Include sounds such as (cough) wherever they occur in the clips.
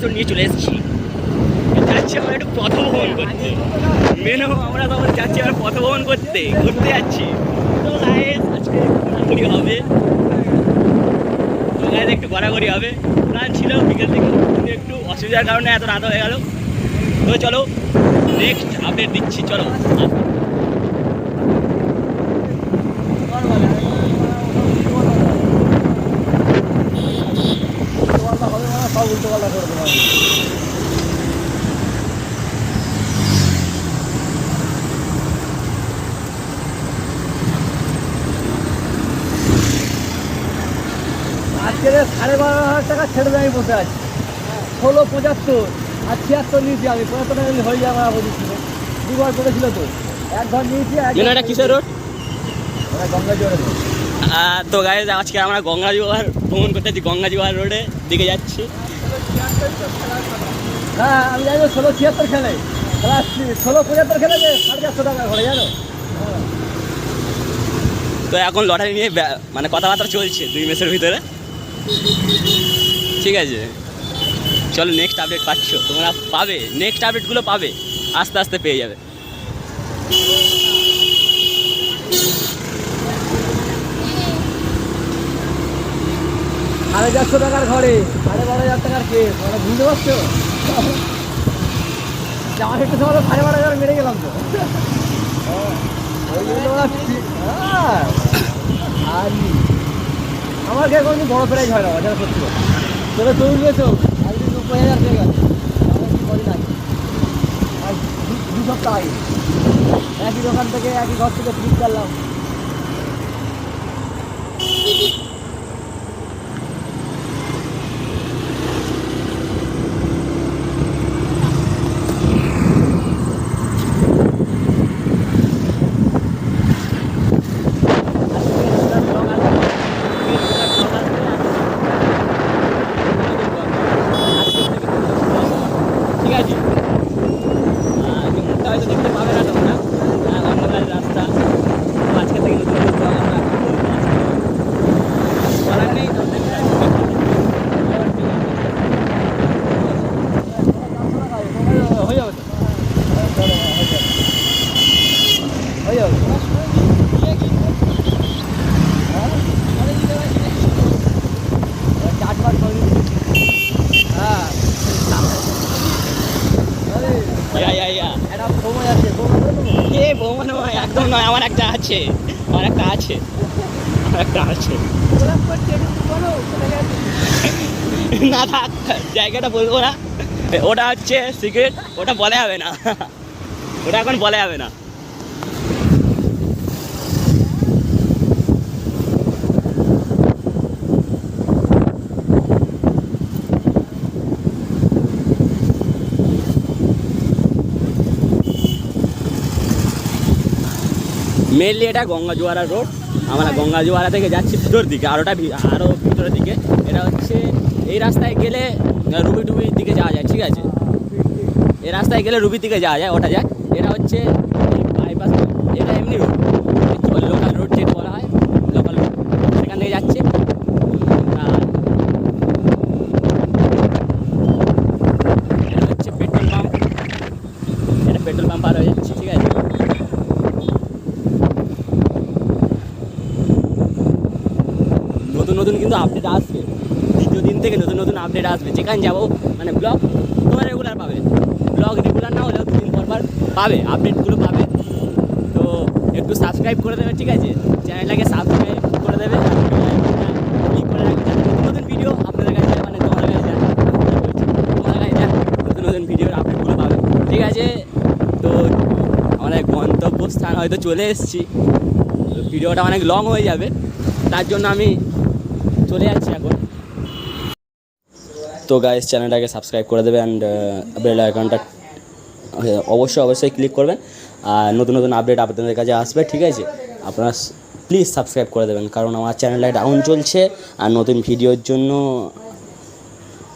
Episode নিয়ে চলে এসেছি। যাচ্ছি আমরা একটু পথভ্রমণ করতে। মেন আমরা তখন যাচ্ছি আমরা পথভ্রমণ করতে, ঘুরতে যাচ্ছি। তো আজকে হবে। একটু ঘোরাঘুরি হবে। প্ল্যান ছিল বিকেল থেকে একটু অসুবিধার কারণে এত রাত হয়ে গেল। তো চলো নেক্সট আপডেট দিচ্ছি, চলো সব উল্টো পাল্টা করে দেবো আমি। সাড়ে বারো হাজার টাকা ছেড়ে দিয়ে আমি বসে আছি। ষোলো পঁচাত্তর আর ছিয়াত্তর নিয়েছি আমি। পঁচাত্তর টাকা হয়ে যাবে আমার বলেছিল দুবার করেছিল তো। এক ঘর নিয়েছি এক যেন এটা কিসের রোড গঙ্গা তো গাইজ আজকে আমরা গঙ্গা জোয়ার ভ্রমণ করতে যাচ্ছি গঙ্গা জোয়ার রোডে দিকে যাচ্ছি। হ্যাঁ আমি জানি ষোলো ছিয়াত্তর খেলে। খেলা ষোলো পঁচাত্তর খেলে যে সাড়ে চারশো টাকা ঘরে জানো? তো এখন লটারি নিয়ে মানে কথাবার্তা চলছে দুই মাসের ভিতরে। ঠিক আছে। চলো নেক্সট আপডেট পাচ্ছ। তোমরা পাবে। নেক্সট আপডেটগুলো পাবে। আস্তে আস্তে পেয়ে যাবে। সাড়ে চারশো টাকার ঘরে। সাড়ে বারো হাজার টাকার কেস মানে বুঝতে পারছ? আমার একটু সময় সাড়ে বারো হাজার মেরে গেলাম তো। হ্যাঁ, ওই জন্য ওরা ঠিক- হ্যাঁ, আর কি। আমার কে কোনো বড় প্রাইজ হয় না বাজার সত্যি কথা। তোরা তো উঠবেছো আজকে নব্বই হাজার আমার করি নাই। আর দু সপ্তাহ আগে। একই দোকান থেকে একই ঘর থেকে ফ্রিজ করলাম ঠিক আছে আহ, এই মুখটা হয়তো দেখতে পাবে না তোমরা আহ, অন্ধকার রাস্তা তো আজকে থেকে নতুন নতুন vlog আমরা বলার নেই তো next time দেখতে হবে। এবার ঠিক আছে। হয়ে যাবে তো হয়ে যাবে চাটবার করে হ্যাঁ আরে, ইয়া, ইয়া, ইয়া। একটা সময় আছে এ বৌমা নয় একদম নয় আমার একটা আছে আমার একটা আছে আমার একটা আছে। (laughs) না থাক, জায়গাটা বলব না ওটা হচ্ছে সিক্রেট ওটা বলা যাবে না। (laughs) ওটা এখন বলা যাবে না। মেনলি এটা গঙ্গা জোয়ারা রোড আমরা গঙ্গা জোয়ারা থেকে যাচ্ছি ভিতর দিকে আরোটা আরও ভিতরের দিকে। এটা হচ্ছে, এই রাস্তায় গেলে রুবি টুবির দিকে যাওয়া যায়, ঠিক আছে? এই রাস্তায় গেলে রুবির দিকে যাওয়া যায়, ওটা যায়। এটা হচ্ছে বাইপাস এটা এমনি রোড লোকাল রোড যেটা বলা হয় লোকাল রোড সেখান থেকে যাচ্ছে আর এটা হচ্ছে পেট্রোল পাম্প এটা পেট্রোল পাম্প পার হয়ে যাচ্ছে ঠিক আছে নতুন কিন্তু আপডেট আসবে। দ্বিতীয় দিন থেকে নতুন নতুন আপডেট আসবে। যেখানে যাব মানে ব্লগ তোমরা রেগুলার পাবে। ব্লগ রেগুলার না হলেও দুদিন পর পর পাবে আপডেটগুলো পাবে। তো একটু সাবস্ক্রাইব করে দেবে, ঠিক আছে? চ্যানেলটাকে সাবস্ক্রাইব করে দেবে নতুন নতুন ভিডিও আপনাদের কাছে মানে তোমাদের কাছে কাছে নতুন নতুন ভিডিওর আপডেটগুলো পাবে। ঠিক আছে? তো আমাদের গন্তব্যস্থান হয়তো চলে এসেছি। ভিডিওটা অনেক লং হয়ে যাবে। তার জন্য আমি চলে যাচ্ছি এখন। তো গাইস চ্যানেলটাকে সাবস্ক্রাইব করে দেবে অ্যান্ড বেল আইকনটা অবশ্যই অবশ্যই ক্লিক করবেন। আর নতুন নতুন আপডেট আপনাদের কাছে আসবে, ঠিক আছে? আপনারা প্লিজ সাবস্ক্রাইব করে দেবেন, কারণ আমার চ্যানেলটা ডাউন চলছে আর নতুন ভিডিওর জন্য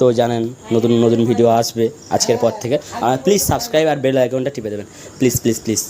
তো জানেন, নতুন নতুন ভিডিও আসবে আজকের পর থেকে। আর প্লিজ সাবস্ক্রাইব আর বেল আইকনটা টিপে দেবেন। Please please please